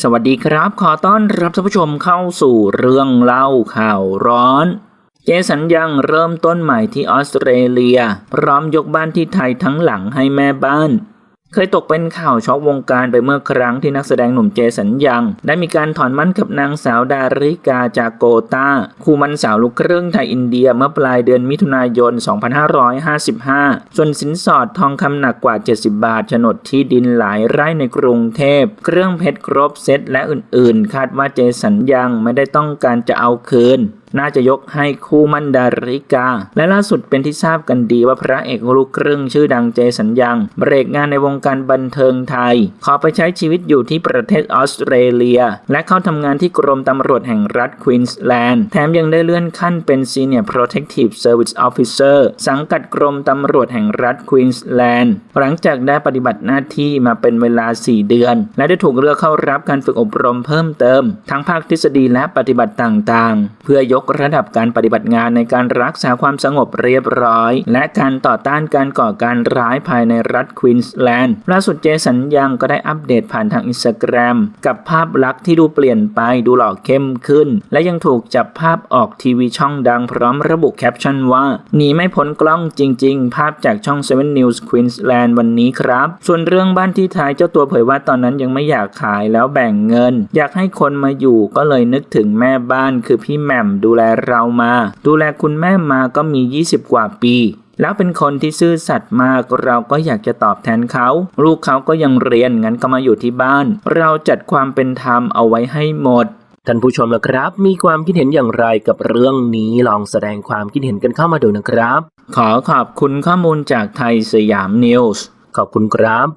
สวัสดีครับ ขอต้อนรับท่านผู้ชมเข้าสู่เรื่องเล่าข่าวร้อน เจสันยังเริ่มต้นใหม่ที่ออสเตรเลีย พร้อมยกบ้านที่ไทยทั้งหลังให้แม่บ้าน เคยตกเป็นข่าวช็อกวงการไปเมื่อครั้งที่นักแสดงหนุ่มเจสันยัง ได้มีการถอนมั่นกับนางสาวดาริกาจากโกตาคู่มันสาวลูกครึ่งไทยอินเดียเมื่อปลายเดือนมิถุนายน 2555 ส่วนสินสอดทองคำหนักกว่า 70 บาทโฉนดที่ดินหลายไร่ในกรุงเทพ เครื่องเพชรครบเซตและอื่นๆ คาดว่าเจสันยังไม่ได้ต้องการจะเอาคืน น่าจะยกให้คู่มั่นดาริกา และล่าสุดเป็นที่ทราบกันดีว่าพระเอกลูกครึ่งชื่อดังเจสัญญังเบรกงานในวงการบันเทิงไทย ขอไปใช้ชีวิตอยู่ที่ประเทศออสเตรเลีย และเข้าทำงานที่กรมตำรวจแห่งรัฐควีนส์แลนด์ แถมยังได้เลื่อนขั้นเป็น Senior Protective Service Officer สังกัดกรมตำรวจแห่งรัฐควีนส์แลนด์ หลังจากได้ปฏิบัติหน้าที่มาเป็นเวลา 4 เดือน และได้ถูกเลือกเข้ารับการฝึกอบรมเพิ่มเติม ทั้งภาคทฤษฎีและปฏิบัติต่างๆ เพื่อยกระดับการปฏิบัติงานในการรักษาความสงบเรียบร้อย และการต่อต้านการก่อการร้ายภายในรัฐควีนส์แลนด์ล่าสุดเจสันยังก็ได้อัปเดตผ่านทางอินสตาแกรมกับภาพลักษณ์ที่ดูเปลี่ยนไปดูหล่อเข้มขึ้น และยังถูกจับภาพออกทีวีช่องดังพร้อมระบุแคปชั่นว่าหนีไม่พ้นกล้องจริง ๆ ภาพจากช่อง 7 News Queensland วันนี้ครับ ส่วนเรื่องบ้านที่ท้ายเจ้าตัวเผยว่าตอนนั้นยังไม่อยากขายแล้วแบ่งเงิน อยากให้คนมาอยู่ก็เลยนึกถึงแม่บ้านคือพี่แหม่มดูแลเรามา ดูแลคุณแม่มาก็มี 20 กว่าปี แล้วเป็นคนที่ซื่อสัตย์มากเราก็อยากจะตอบแทนเขา ลูกเขาก็ยังเรียนงั้นก็มาอยู่ที่บ้าน เราจัดความเป็นธรรมเอาไว้ให้หมดท่านผู้ชมละครับ มีความคิดเห็นอย่างไรกับเรื่องนี้ลองแสดงความคิดเห็นกันเข้ามาดูนะครับ ขอขอบคุณข้อมูลจากไทยสยามนิวส์ขอบคุณครับ